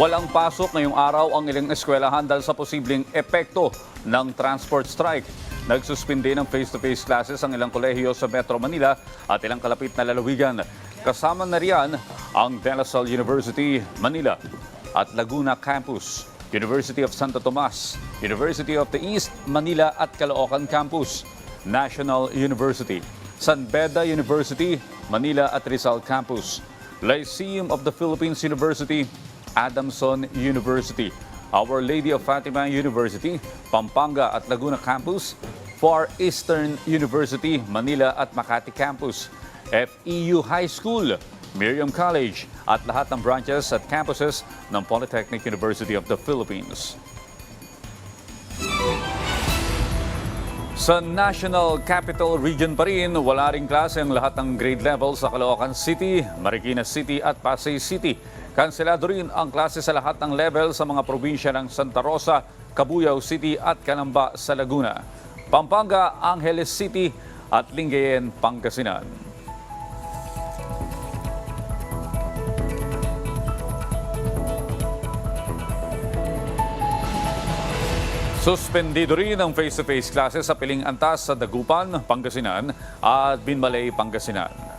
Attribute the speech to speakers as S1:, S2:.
S1: Walang pasok ngayong araw ang ilang eskwelahan dahil sa posibleng epekto ng transport strike. Nagsuspindi ng face-to-face classes ang ilang kolehiyo sa Metro Manila at ilang kalapit na lalawigan. Kasama na riyan ang De La Salle University, Manila at Laguna Campus, University of Santo Tomas, University of the East, Manila at Caloocan Campus, National University, San Beda University, Manila at Rizal Campus, Lyceum of the Philippines University, Adamson University, Our Lady of Fatima University, Pampanga at Laguna Campus, Far Eastern University, Manila at Makati Campus, FEU High School, Miriam College at lahat ng branches at campuses ng Polytechnic University of the Philippines. Sa National Capital Region pa rin, wala ring klase ang lahat ng grade level sa Caloocan City, Marikina City at Pasay City. Kanselado rin ang klase sa lahat ng level sa mga probinsya ng Santa Rosa, Cabuyao City at Canamba sa Laguna. Pampanga, Angeles City at Lingayen, Pangasinan. Suspendido rin ang face-to-face classes sa piling antas sa Dagupan, Pangasinan at Binmalay, Pangasinan.